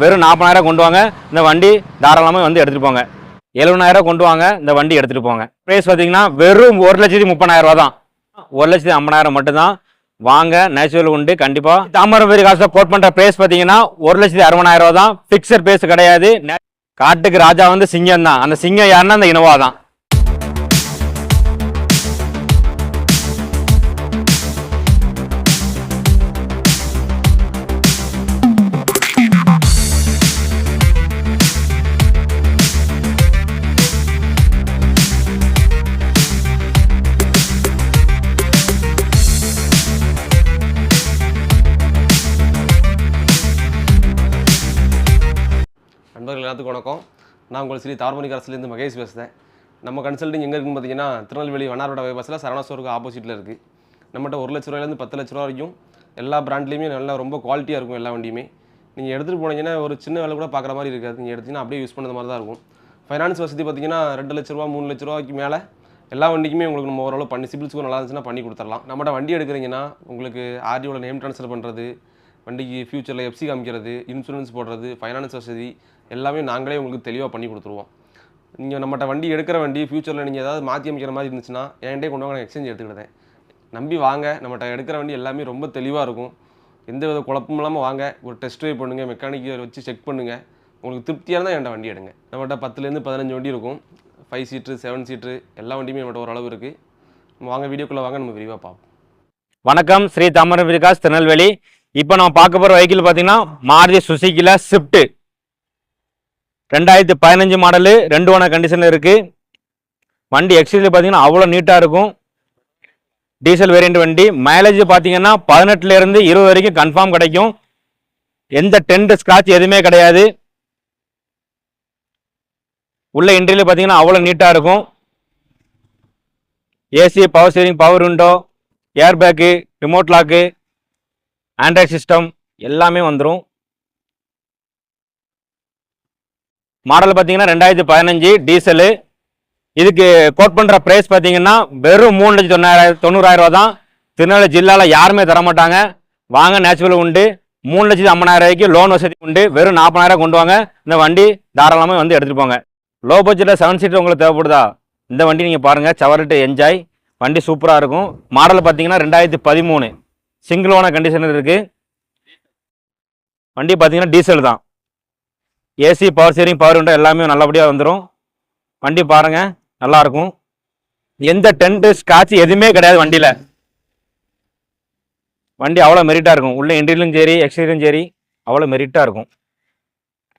வெறும் நாற்பதாயிரம் கொண்டு வாங்க. இந்த வண்டி தாராளமாக வந்து எடுத்துகிட்டு போங்க. எழுபதாயிரம் கொண்டு வாங்க இந்த வண்டி எடுத்துகிட்டு போங்க. ப்ரைஸ் பார்த்தீங்கன்னா வெறும் ஒரு லட்சத்தி முப்பதாயிரரூபா தான். ஒரு லட்சத்தி ஐம்பதாயிரம் மட்டும்தான். வாங்க நேச்சுரல் உண்டு கண்டிப்பாக தாமரம் காசில் காசை கோட் பண்ணுற ப்ரைஸ் பார்த்தீங்கன்னா ஒரு லட்சத்தி அறுபதாயிரம் ரூபா தான். ஃபிக்ஸட் ப்ரைஸ் கிடையாது. காட்டுக்கு ராஜா வந்து சிங்கம் தான். அந்த சிங்கம் யாருன்னா அந்த இனோவா தான். நண்பர்கள் எல்லாத்துக்கும் வணக்கம். நான் உங்கள் ஸ்ரீ தார்மணிக் அரசுலேருந்து மகேஷ் பேசுகிறேன் நம்ம கன்சல்டிங் எங்கே இருக்குன்னு பார்த்தீங்கன்னா திருநெல்வேலி வண்ணாரோட பைபாஸில் சரணஸ்டோருக்கு ஆப்போசிட்டில் இருக்குது நம்மகிட்ட ஒரு லட்ச ரூபாயிலேருந்து பத்து லட்ச ரூபா வரைக்கும் எல்லா பிராண்ட்லேயுமே நல்லா ரொம்ப குவாலிட்டியாக இருக்கும் எல்லா வண்டியுமே. நீங்கள் எடுத்துகிட்டு போனீங்கன்னா ஒரு சின்ன வேலை கூட பார்க்குற மாதிரி இருக்காது. நீங்கள் எடுத்தீங்கன்னா அப்படியே யூஸ் பண்ணுற மாதிரி தான் இருக்கும். ஃபைனான்ஸ் வசதி பார்த்தீங்கன்னா ரெண்டு லட்ச ரூபா மூணு லட்ச ரூபாய்க்கு மேலே எல்லா வண்டிக்குமே உங்களுக்கு நம்ம ஓரளவு பண்ணி சிபில் ஸ்கோர் நல்லா இருந்துச்சுன்னா பண்ணி கொடுத்துடலாம். நம்மகிட்ட வண்டி எடுக்கிறீங்கன்னா உங்களுக்கு ஆர்டியோட நேம் ட்ரான்ஸ்ஃபர் பண்ணுறது வண்டிக்கு ஃபியூச்சரில் எஃப்சி காமிக்கிறது இன்சூரன்ஸ் போடுறது ஃபைனான்ஸ் வசதி எல்லாமே நாங்களே உங்களுக்கு தெளிவாக பண்ணி கொடுத்துருவோம். நீங்கள் நம்மகிட்ட வண்டி எடுக்கிற வண்டி ஃப்யூச்சரில் நீங்கள் ஏதாவது மாற்றி அமைக்கிற மாதிரி இருந்துச்சுன்னா என்கிட்டே கொண்டு வாங்க நான் எக்ஸ்சேஞ்ச் எடுத்துக்கிட்டேன். நம்பி வாங்க நம்மகிட்ட எடுக்கிற வண்டி எல்லாமே ரொம்ப தெளிவாக இருக்கும். எந்த வித குழப்பமும் இல்லாமல் வாங்க ஒரு டெஸ்ட் ட்ரைவ் பண்ணுங்கள் மெக்கானிக்கை வச்சு செக் பண்ணுங்கள் உங்களுக்கு திருப்தியாக இருந்தால் என்கிட்ட வண்டி எடுங்க. நம்மகிட்ட பத்துலேருந்து பதினஞ்சு வண்டி இருக்கும். ஃபைவ் சீட்ரு செவன் சீட்ரு எல்லா வண்டியுமே நம்மகிட்ட ஓரளவு இருக்குது நம்ம வாங்க வீடியோக்குள்ளே வாங்க நம்ம விரிவாக பார்ப்போம். வணக்கம் ஸ்ரீ தாமரம் விகாஸ் திருநெல்வேலி. இப்போ நம்ம பார்க்க போகிற வெஹிக்கிள் பார்த்தீங்கன்னா மாருதி சுசுக்கியில் ஸ்விஃப்ட்டு ரெண்டாயிரத்தி பதினஞ்சு மாடலு ரெண்டு ஓன கண்டிஷனில் இருக்குது வண்டி எக்ஸ்டீரியர் பார்த்தீங்கன்னா அவ்வளோ நீட்டாக இருக்கும். டீசல் வேரியண்ட் வண்டி. மைலேஜ் பார்த்தீங்கன்னா பதினெட்டுலேருந்து இருபது வரைக்கும் கன்ஃபார்ம் கிடைக்கும். எந்த டென்ட் ஸ்க்ராட்ச் எதுவுமே கிடையாது. உள்ள இன்டீரியர் பார்த்தீங்கன்னா அவ்வளோ நீட்டாக இருக்கும். AC power steering power window air bag remote lock Android system எல்லாமே வந்துடும் மாடல் பார்த்தீங்கன்னா ரெண்டாயிரத்தி பதினஞ்சு டீசலு. இதுக்கு கோட் பண்ணுற ப்ரைஸ் பார்த்தீங்கன்னா வெறும் மூணு லட்சத்தி தொண்ணாயிரம் தொண்ணூறாயிரம் ரூபா தான் திருநெல்வேலி ஜில்லாவில் யாருமே தர மாட்டாங்க வாங்க நேச்சுரல் உண்டு. மூணு லட்சத்தி ஐம்பதாயிரம் ரூபாய்க்கு லோன் வசதி உண்டு. வெறும் நாற்பதாயிரம் கொண்டு வாங்க. இந்த வண்டி தாராளமாக வந்து எடுத்துகிட்டு போங்க. லோ பட்ஜெட்டில் செவன் சீட்டர் உங்களுக்கு தேவைப்படுதா? இந்த வண்டி நீங்கள் பாருங்கள் சவரட்டு என்ஜாய் வண்டி சூப்பராக இருக்கும். மாடல் பார்த்தீங்கன்னா ரெண்டாயிரத்தி பதிமூணு. சிங்கிள் ஓன கண்டிஷன் இருக்குது வண்டி பார்த்தீங்கன்னா டீசல் தான். AC power steering power window எல்லாமே நல்லபடியாக வந்துடும் வண்டி பாருங்கள் நல்லாயிருக்கும். எந்த டென்ட்டு ஸ்காட்ச் எதுவுமே கிடையாது வண்டியில். வண்டி அவ்வளோ மெரிட்டாக இருக்கும். உள்ளே இன்டீரியலும் சரி எக்ஸ்டீரியலும் சரி அவ்வளோ மெரிட்டாக இருக்கும்.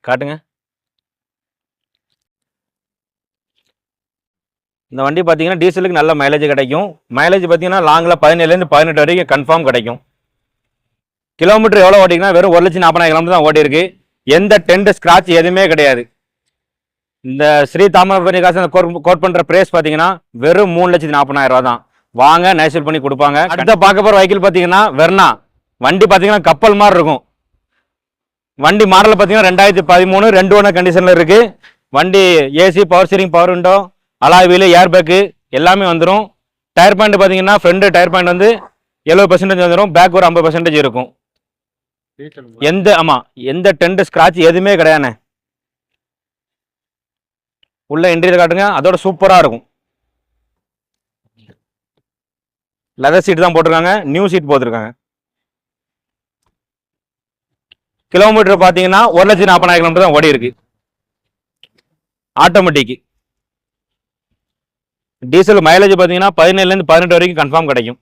காட்டுங்க. இந்த வண்டி பார்த்தீங்கன்னா டீசலுக்கு நல்ல மைலேஜ் கிடைக்கும். மைலேஜ் பார்த்தீங்கன்னா லாங்கில் பதினேழுலேருந்து பதினெட்டு வரைக்கும் கன்ஃபார்ம் கிடைக்கும். கிலோமீட்டர் எவ்வளோ ஓட்டிங்கன்னா வெறும் ஒரு லட்சம் நாற்பதாயிரம் கிலோமீட்டர் தான் ஓட்டியிருக்கு. எந்த டென்ட் ஸ்க்ராட்ச் எதுவுமே கிடையாது. இந்த ஸ்ரீ தாமிரபரணி காசு கோட் பண்ணுற ப்ரைஸ் பார்த்தீங்கன்னா வெறும் மூணு லட்சத்தி நாற்பதாயிரம் ரூபா தான். வாங்க நேச்சுரல் பண்ணி கொடுப்பாங்க. அடுத்த பார்க்க போகிற வெஹிக்கிள் பார்த்தீங்கன்னா வெர்னா. வண்டி பார்த்தீங்கன்னா கப்பல் மாதிரி இருக்கும். வண்டி மாடல் பார்த்தீங்கன்னா ரெண்டாயிரத்தி பதிமூணு ரெண்டு ஒன்று கண்டிஷனில் இருக்குது வண்டி AC power steering power window alloy wheel air bag எல்லாமே வந்துடும் டயர் பாயிண்ட் பார்த்தீங்கன்னா ஃப்ரண்ட் டயர் பாயிண்ட் வந்து எழுபது பர்சன்டேஜ் வந்துடும் பேக் ஒரு ஐம்பது பர்சன்டேஜ் இருக்கும். எந்த ஆமாம் எந்த டென்ட் ஸ்க்ராட்ச் எதுவுமே கிடையாது உள்ள இன்டீரியர் காட்டுங்க அதோட சூப்பராக இருக்கும். லெதர் சீட் தான் போட்டிருக்காங்க நியூ சீட் போட்டிருக்காங்க. கிலோமீட்டர் பார்த்தீங்கன்னா ஒரு லட்சத்தி நாற்பதாயிரம் கிலோமீட்டர் தான் ஓடி இருக்கு. ஆட்டோமேட்டிக் டீசல் மைலேஜ் பார்த்தீங்கன்னா பதினேழுலேருந்து பதினெட்டு வரைக்கும் கன்ஃபார்ம் கிடைக்கும்.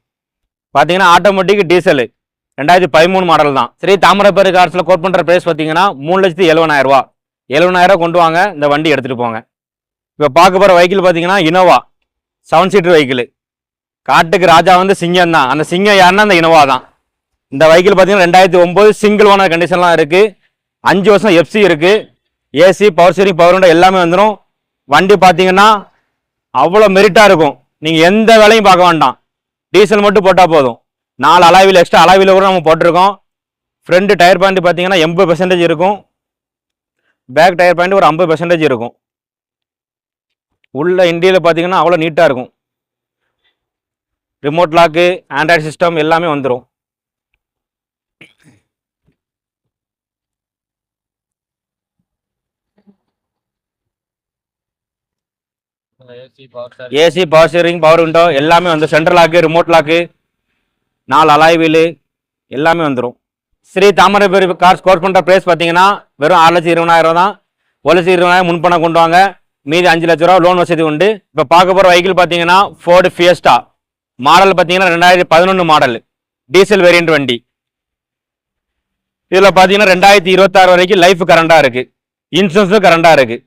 பார்த்தீங்கன்னா ஆட்டோமேட்டிக் டீசலு ரெண்டாயிரத்தி பதிமூணு மாடல் தான். சரி தாமிரபரணி கார்ஸில் கோட் பண்ணுற ப்ரைஸ் பார்த்தீங்கன்னா மூணு லட்சத்தி எழுபதாயிரரூவா எழுபதாயிரரூவா கொண்டு வாங்க இந்த வண்டி எடுத்துகிட்டு போங்க. இப்போ பார்க்க போகிற வெஹிக்கிள் பார்த்தீங்கன்னா இனோவா செவன் சீட்டர் வெஹிக்கிள் காட்டுக்கு ராஜா வந்து சிங்கம் தான். அந்த சிங்கம் யாருன்னா அந்த இனோவா தான். இந்த வெஹிக்கிள் பார்த்தீங்கன்னா ரெண்டாயிரத்தி ஒம்பது சிங்கிள் ஓனர் கண்டிஷன்லாம் இருக்குது அஞ்சு வருஷம் எஃப்சி இருக்குது AC power steering power window எல்லாமே வந்துடும் வண்டி பார்த்தீங்கன்னா அவ்வளோ மெரிட்டாக இருக்கும். நீங்கள் எந்த வேலையும் பார்க்க வேண்டாம். டீசல் மட்டும் போட்டால் போதும். நாலு அலாவில் எக்ஸ்ட்ரா அலாவில் கூட நம்ம போட்டிருக்கோம். ஃப்ரண்ட் டயர் பாயிண்ட் பார்த்தீங்கன்னா எண்பது பெர்சன்டேஜ் இருக்கும். பேக் டயர் பாயிண்ட் ஒரு ஐம்பது பெர்சன்டேஜ் இருக்கும். உள்ள இண்டியில் பார்த்தீங்கன்னா அவ்வளோ நீட்டாக இருக்கும். ரிமோட் லாக்கு ஆண்ட்ராய்டு சிஸ்டம் எல்லாமே வந்துடும் AC power steering power window எல்லாமே வந்து சென்ட்ரல் லாக்கு ரிமோட் லாக்கு நாலு அலாய் வீலு எல்லாமே வந்துடும் ஸ்ரீ தாமரைபேரி கார் ஸ்கோர் பண்ணுற ப்ரைஸ் பார்த்தீங்கன்னா வெறும் ஆறு லட்சம் இருபதாயிரம் தான். ஒரு லட்சம் இருபதாயிரம் முன்பணம் கொண்டு வாங்க. மீதி அஞ்சு லட்ச ரூபா லோன் வசதி உண்டு. இப்போ பார்க்க போகிற வெஹிக்கிள் பார்த்தீங்கன்னா ஃபோர்டு ஃபியஸ்டா மாடல் பார்த்தீங்கன்னா ரெண்டாயிரத்தி பதினொன்று மாடல் டீசல் வேரியன்ட் வண்டி. இதில் பார்த்தீங்கன்னா ரெண்டாயிரத்தி இருபத்தாறு வரைக்கும் லைஃப் கரண்டாக இருக்குது இன்சூரன்ஸும் கரண்டாக இருக்குது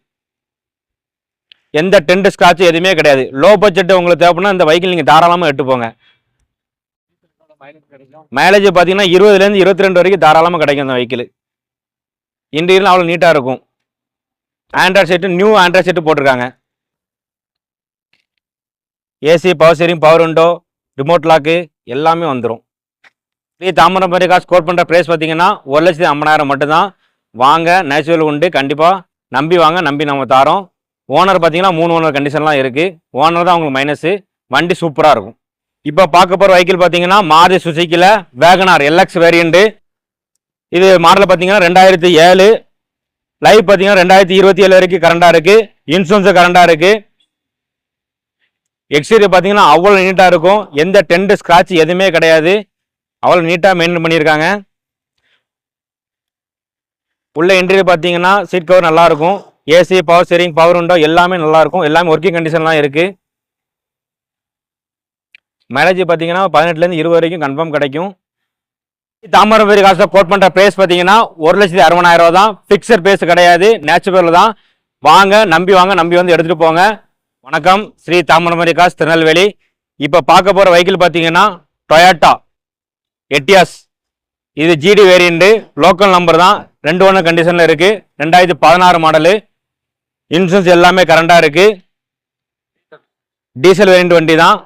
எந்த டென்ட் ஸ்காட்ச் எதுவுமே கிடையாது. லோ பட்ஜெட் உங்களுக்கு தேவைப்படனா இந்த வைக்கிள் நீங்கள் தாராளமாக எட்டு போங்க மைலேஜ் பார்த்தீங்கன்னா இருபதுலேருந்து இருபத்தி ரெண்டு வரைக்கும் தாராளமாக கிடைக்கும் அந்த வெஹிக்கிள் இன்டீரியல் அவ்வளோ நீட்டாக இருக்கும். Android set new Android set போட்டிருக்காங்க. AC power steering power window remote lock எல்லாமே வந்துடும் ஃப்ரீ தாமிரபரணி காசு ஸ்கோர் பண்ணுற ப்ரைஸ் பார்த்தீங்கன்னா ஒரு லட்சத்தி ஐம்பதாயிரம் மட்டும்தான். வாங்க நேச்சுரல் உண்டு கண்டிப்பாக நம்பி வாங்க நம்பி நம்ம தாரோம். ஓனர் பார்த்தீங்கன்னா மூணு ஓனர் கண்டிஷன்லாம் இருக்குது ஓனர் தான் உங்களுக்கு மைனஸு வண்டி சூப்பராக இருக்கும். இப்போ பார்க்க போகிற வெஹிக்கிள் பார்த்தீங்கன்னா மாருதி சுசுக்கியில் வேகனார் எல்எக்ஸ் வேரியண்ட்டு இது மாடல் பார்த்தீங்கன்னா ரெண்டாயிரத்தி ஏழு. லைவ் பார்த்தீங்கன்னா ரெண்டாயிரத்தி இருபத்தி ஏழு வரைக்கும் கரண்டாக இருக்குது இன்சூரன்ஸு கரண்டாக இருக்குது எக்ஸ்டீரியர் பார்த்தீங்கன்னா அவ்வளோ நீட்டாக இருக்கும். எந்த டென்ட் ஸ்க்ராட்ச் எதுவுமே கிடையாது. அவ்வளோ நீட்டாக மெயின்டைன் பண்ணியிருக்காங்க. உள்ள இன்டீரியர் பார்த்தீங்கன்னா சீட் கவர் நல்லா இருக்கும். AC power steering power window எல்லாமே நல்லா இருக்கும். எல்லாமே ஒர்க்கிங் கண்டிஷன்லாம் இருக்குது மைலேஜ் பார்த்தீங்கன்னா பதினெட்டுலேருந்து இருபது வரைக்கும் கன்ஃபார்ம் கிடைக்கும். தாமரபுரி காசில் கோட் பண்ணுற ப்ரைஸ் பார்த்தீங்கன்னா ஒரு லட்சத்தி அறுபதாயிரம் ரூபா தான். ஃபிக்ஸட் ப்ரைஸ் கிடையாது. நேச்சுரல் தான். வாங்க நம்பி வாங்க நம்பி வந்து எடுத்துகிட்டு போங்க. வணக்கம். ஸ்ரீ தாமரபுரி காசு திருநெல்வேலி. இப்போ பார்க்க போகிற வெஹிக்கிள் பார்த்தீங்கன்னா டொயாட்டா எட்டியாஸ் இது ஜிடி வேரியண்ட்டு லோக்கல் நம்பர் தான். ரெண்டு ஒன்று கண்டிஷனில் இருக்குது ரெண்டாயிரத்தி பதினாறு மாடலு இன்சூரன்ஸ் எல்லாமே கரண்டாக இருக்குது டீசல் வேரியண்ட் வண்டி தான்.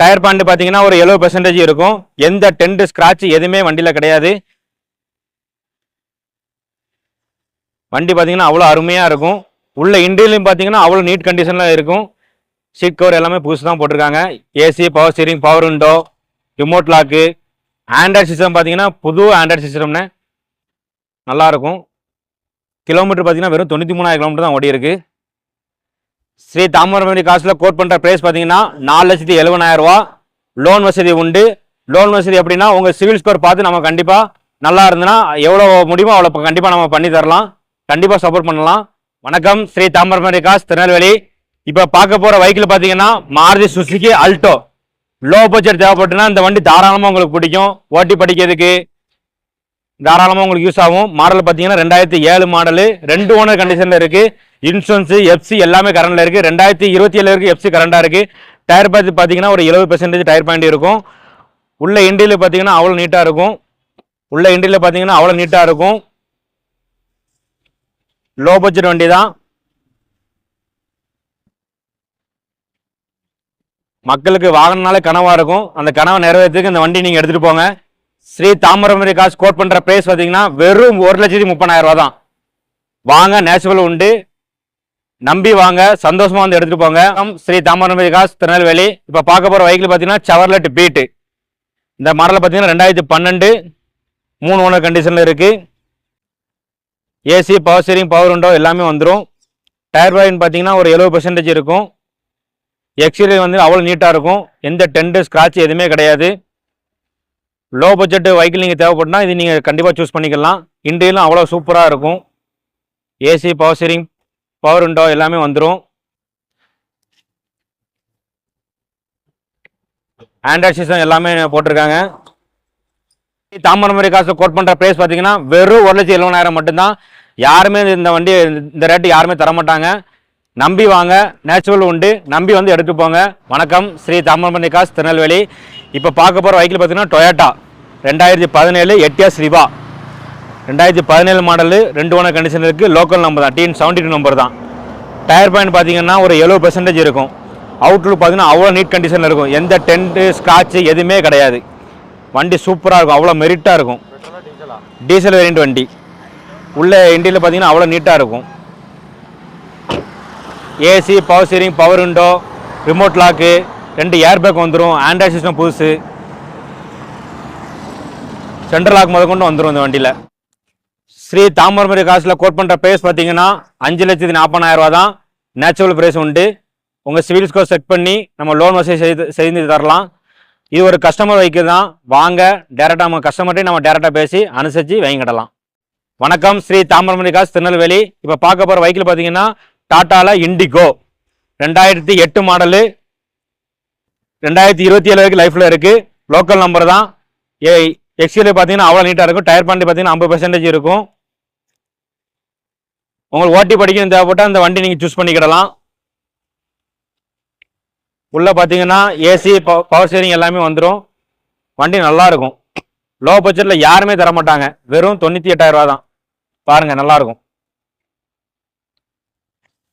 டயர் பாண்டு பார்த்தீங்கன்னா ஒரு எழுபது பெர்சன்டேஜ் இருக்கும். எந்த டென்ட் ஸ்க்ராட்ச் எதுவுமே வண்டியில் கிடையாது. வண்டி பார்த்தீங்கன்னா அவ்வளோ அருமையாக இருக்கும். உள்ள இன்டீரியலும் பார்த்தீங்கன்னா அவ்வளோ நீட் கண்டிஷனில் இருக்கும். சீட் கவர் எல்லாமே புதுசு தான் போட்டிருக்காங்க. AC power steering power window remote lock Android system பார்த்தீங்கன்னா புது ஆண்ட்ராய்ட் சிஸ்டம்னு நல்லா இருக்கும். கிலோமீட்டர் பார்த்தீங்கன்னா வெறும் தொண்ணூற்றி மூணாயிரம் கிலோமீட்டர் தான் ஓடி இருக்குது ஸ்ரீ தாமிரபரணி காசில் கோட் பண்ணுற ப்ரைஸ் பார்த்தீங்கன்னா நாலு லட்சத்தி எழுபதாயிரரூவா லோன் வசதி உண்டு. லோன் வசதி எப்படின்னா உங்கள் சிவில் ஸ்கோர் பார்த்து நம்ம கண்டிப்பாக நல்லா இருந்ததுன்னா எவ்வளோ முடியுமோ அவ்வளோ கண்டிப்பாக நம்ம பண்ணி தரலாம். கண்டிப்பாக சப்போர்ட் பண்ணலாம். வணக்கம் ஸ்ரீ தாமிரபரணி காஸ் திருநெல்வேலி. இப்போ பார்க்க போகிற வெஹிக்கிள் பார்த்தீங்கன்னா Maruti Suzuki Alto low budget தேவைப்பட்டுன்னா இந்த வண்டி தாராளமாக உங்களுக்கு பிடிக்கும். ஓட்டி படிக்கிறதுக்கு தாராளமாக உங்களுக்கு யூஸ் ஆகும். மாடல் பார்த்தீங்கன்னா ரெண்டாயிரத்தி ஏழு மாடலு ரெண்டு ஓனர் கண்டிஷனில் இருக்குது இன்சூரன்ஸு எஃப்சி எல்லாமே கரண்டில் இருக்குது ரெண்டாயிரத்தி இருபத்தி ஏழு வரைக்கும் எஃப்சி கரண்டாக இருக்குது டயர் பார்த்து பார்த்தீங்கன்னா ஒரு எழுபது பெர்சன்டேஜ் டயர் பாயிண்ட் இருக்கும். உள்ள இண்டியில் பார்த்தீங்கன்னா அவ்வளோ நீட்டாக இருக்கும். உள்ள இண்டியில் பார்த்தீங்கன்னா அவ்வளோ நீட்டாக இருக்கும். லோ பட்ஜெட் வண்டி தான். மக்களுக்கு வாங்கினாலே கனவாக இருக்கும். அந்த கனவை நிறைவேற்றுக்கு இந்த வண்டி நீங்கள் எடுத்துகிட்டு போங்க. ஸ்ரீ தாமரமரி காசு கோட் பண்ணுற ப்ரைஸ் பார்த்தீங்கன்னா வெறும் ஒரு லட்சத்தி முப்பதாயிரம் ரூபா தான். வாங்க நேச்சுரல் உண்டு. நம்பி வாங்க சந்தோஷமா வந்து எடுத்துட்டு போங்க. ஸ்ரீ தாமிரபரணி காசு திருநெல்வேலி. இப்போ பார்க்க போகிற வைக்கிள் பார்த்தீங்கன்னா செவர்லெட் பீட்டு இந்த மாடலில் பார்த்தீங்கன்னா ரெண்டாயிரத்தி பன்னெண்டு. மூணு ஓனர் கண்டிஷனில் இருக்குது AC power steering power window எல்லாமே வந்துடும் டயர் பாயிண்ட் பார்த்தீங்கன்னா ஒரு எழுபது பர்சன்டேஜ் இருக்கும். எக்ஸ்டீரியர் வந்து அவ்வளோ நீட்டாக இருக்கும். எந்த டென்ட் ஸ்க்ராட்ச் எதுவுமே கிடையாது. லோ பட்ஜெட் வெஹிக்கிள் நீங்கள் தேவைப்பட்டுனா இது நீங்கள் கண்டிப்பாக சூஸ் பண்ணிக்கலாம். இண்டியலும் அவ்வளோ சூப்பராக இருக்கும். AC power steering power window எல்லாமே வந்துடும் ஆண்ட்ராய்ட் சிஸ்டம் எல்லாமே போட்டிருக்காங்க. தாமரமரி காசு கோட் பண்ணுற ப்ரைஸ் பார்த்தீங்கன்னா வெறும் ஒரு லட்சம் எழுபதாயிரம் மட்டும்தான். யாருமே இந்த வண்டி இந்த ரேட்டு யாருமே தர மாட்டாங்க நம்பி வாங்க. நேச்சுரல் உண்டு. நம்பி வந்து எடுத்து போங்க. வணக்கம். ஸ்ரீ தாமரமணி காசு திருநெல்வேலி. இப்போ பார்க்க போகிற வைக்கில் பார்த்தீங்கன்னா டொயாட்டா ரெண்டாயிரத்தி பதினேழு எட்டியாஸ் ஸ்ரீபா ரெண்டாயிரத்தி பதினேழு மாடலு ரெண்டு ஓனர் கண்டிஷன் இருக்குது லோக்கல் நம்பர் தான். டீன் செவன்டி டூ நம்பர் தான். டயர் பாயிண்ட் பார்த்தீங்கன்னா ஒரு எழுபது பெர்சன்டேஜ் இருக்கும். அவுட்லுக் பார்த்தீங்கன்னா அவ்வளோ நீட் கண்டிஷனில் இருக்கும். எந்த டென்ட்டு ஸ்க்ராட்ச் எதுவுமே கிடையாது. வண்டி சூப்பராக இருக்கும். அவ்வளோ மெரிட்டாக இருக்கும். டீசல் வேரியண்ட் வண்டி. உள்ள இண்டியில் பார்த்தீங்கன்னா அவ்வளோ நீட்டாக இருக்கும். AC power steering power window remote lock ரெண்டு ஏர் பேக் வந்துடும் ஆண்ட்ராய்ட் சிஸ்டம் புதுசு. சென்ட்ரல் லாக் முத கொண்டு வந்துடும் இந்த வண்டியில். ஸ்ரீ தாமரமரி காசில் கோட் பண்ணுற ப்ரைஸ் பார்த்தீங்கன்னா அஞ்சு லட்சத்தி நாற்பதாயிரம் ரூபா தான். நேச்சுரல் ப்ரைஸ் உண்டு. உங்கள் சிவில் ஸ்கோர் செக் பண்ணி நம்ம லோன் வசதி செய்து செய்து தரலாம். இது ஒரு கஸ்டமர் வைக்கு தான். வாங்க டேரெக்டாக நம்ம கஸ்டமர்கிட்டையும் நம்ம டேரெக்டாக பேசி அனுசரித்து வாங்கிடலாம் வணக்கம் ஸ்ரீ தாமிரமணி காசு திருநெல்வேலி. இப்போ பார்க்க போகிற வைக்கில் பார்த்தீங்கன்னா டாட்டாவில் இண்டிகோ ரெண்டாயிரத்தி எட்டு மாடலு ரெண்டாயிரத்தி இருபத்தி ஏழு வரைக்கும் லைஃப்பில் இருக்குது லோக்கல் நம்பர் தான். ஏ பார்த்தீங்கன்னா அவ்வளோ நீட்டாக இருக்கும். டயர் பாண்டி பார்த்தீங்கன்னா ஐம்பது பர்சன்டேஜ் இருக்கும். உங்களுக்கு ஓட்டி படிக்கணும் தேவைப்பட்டால் அந்த வண்டி நீங்கள் சூஸ் பண்ணிக்கிடலாம். உள்ளே பார்த்தீங்கன்னா ஏசி பவர் ஸ்டேரிங் எல்லாமே வந்துடும் வண்டி நல்லா இருக்கும். லோ பட்ஜெட்டில் யாருமே தர மாட்டாங்க. வெறும் தொண்ணூற்றி எட்டாயிரம் ரூபா தான். பாருங்கள் நல்லா இருக்கும்.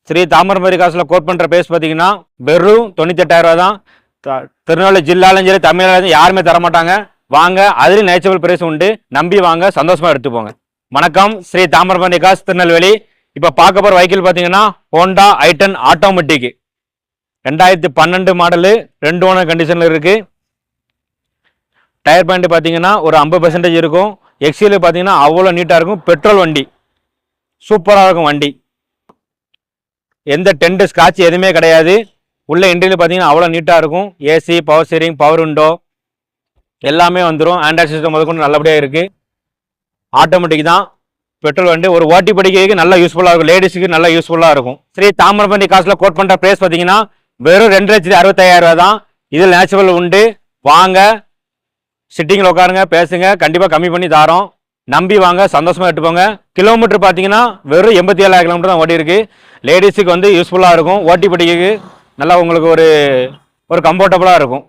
ஸ்ரீ தாமிரபரணி காசில் கோட் பண்ணுற பேஸ் பார்த்தீங்கன்னா வெறும் தொண்ணூற்றி எட்டாயிரம் தான். திருநெல்வேலி ஜில்லாலும் சரி தமிழ்நாடு யாருமே தர மாட்டாங்க. வாங்க அதுலேயும் நேச்சுரல் பிரைஸ் உண்டு. நம்பி வாங்க சந்தோஷமா எடுத்துப்போங்க வணக்கம் ஸ்ரீ தாமரபரணி காசு திருநெல்வேலி. இப்போ பார்க்க போகிற வெஹிக்கிள் பார்த்தீங்கன்னா ஹோண்டா ஐட்டன் ஆட்டோமேட்டிக் ரெண்டாயிரத்தி பன்னெண்டு மாடலு ரெண்டு ஓனர் கண்டிஷனில் இருக்குது டயர் பாயிண்ட் பார்த்தீங்கன்னா ஒரு ஐம்பது பர்சன்டேஜ் இருக்கும். எக்ஸியில் பார்த்தீங்கன்னா அவ்வளோ நீட்டாக இருக்கும். பெட்ரோல் வண்டி. சூப்பராக இருக்கும் வண்டி. எந்த டென்ட் ஸ்காட்ச் எதுவுமே கிடையாது. உள்ள இன்டீரியர் பார்த்தீங்கன்னா அவ்வளோ நீட்டாக இருக்கும். AC power steering power window எல்லாமே வந்துடும் ஆண்ட்ராய்ட் சிஸ்டம் முதற்கொண்டு நல்லபடியாக இருக்குது ஆட்டோமேட்டிக் தான். பெட்ரோல் வண்டி ஒரு ஓட்டி படிக்கிறதுக்கு நல்லா யூஸ்ஃபுல்லாக இருக்கும். லேடிஸுக்கு நல்லா யூஸ்ஃபுல்லாக இருக்கும். ஸ்ரீ தாமிரபண்டி காசில் கோட் பண்ணுற ப்ரைஸ் பார்த்தீங்கன்னா வெறும் ரெண்டு லட்சத்தி அறுபத்தாயிரம் ரூபா தான். இதில் நேச்சுரல் உண்டு. வாங்க. சிட்டிங்கில் உட்காருங்க பேசுங்க. கண்டிப்பாக கம்மி பண்ணி தாரோம். நம்பி வாங்க சந்தோஷமாக எடுத்துப்போங்க கிலோமீட்டர் பார்த்தீங்கன்னா வெறும் எண்பத்தி ஏழாயிரம் கிலோமீட்டர் தான் ஓடி இருக்குது லேடிஸுக்கு வந்து யூஸ்ஃபுல்லாக இருக்கும். ஓட்டி படிக்கிறதுக்கு நல்லா உங்களுக்கு ஒரு ஒரு கம்ஃபர்டபுளாக இருக்கும்.